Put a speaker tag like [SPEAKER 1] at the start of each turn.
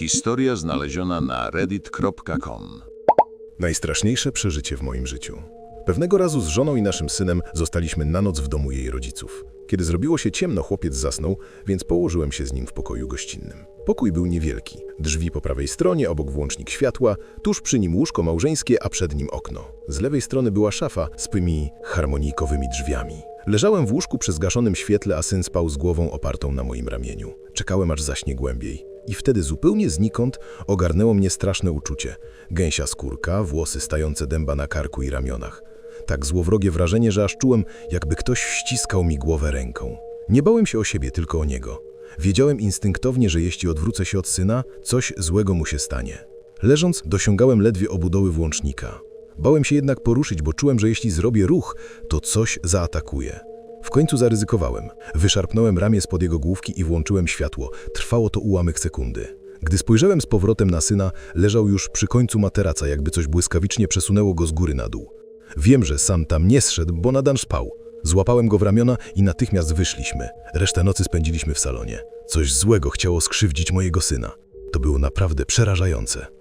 [SPEAKER 1] Historia znaleziona na reddit.com.
[SPEAKER 2] Najstraszniejsze przeżycie w moim życiu. Pewnego razu z żoną i naszym synem zostaliśmy na noc w domu jej rodziców. Kiedy zrobiło się ciemno, chłopiec zasnął, więc położyłem się z nim w pokoju gościnnym. Pokój był niewielki. Drzwi po prawej stronie, obok włącznik światła, tuż przy nim łóżko małżeńskie, a przed nim okno. Z lewej strony była szafa z pymi harmonijkowymi drzwiami. Leżałem w łóżku przy zgaszonym świetle, a syn spał z głową opartą na moim ramieniu. Czekałem, aż zaśnie głębiej. I wtedy zupełnie znikąd ogarnęło mnie straszne uczucie. Gęsia skórka, włosy stające dęba na karku i ramionach. Tak złowrogie wrażenie, że aż czułem, jakby ktoś ściskał mi głowę ręką. Nie bałem się o siebie, tylko o niego. Wiedziałem instynktownie, że jeśli odwrócę się od syna, coś złego mu się stanie. Leżąc, dosiągałem ledwie obudoły włącznika. Bałem się jednak poruszyć, bo czułem, że jeśli zrobię ruch, to coś zaatakuje. W końcu zaryzykowałem. Wyszarpnąłem ramię spod jego główki i włączyłem światło. Trwało to ułamek sekundy. Gdy spojrzałem z powrotem na syna, leżał już przy końcu materaca, jakby coś błyskawicznie przesunęło go z góry na dół. Wiem, że sam tam nie zszedł, bo nadal spał. Złapałem go w ramiona i natychmiast wyszliśmy. Resztę nocy spędziliśmy w salonie. Coś złego chciało skrzywdzić mojego syna. To było naprawdę przerażające.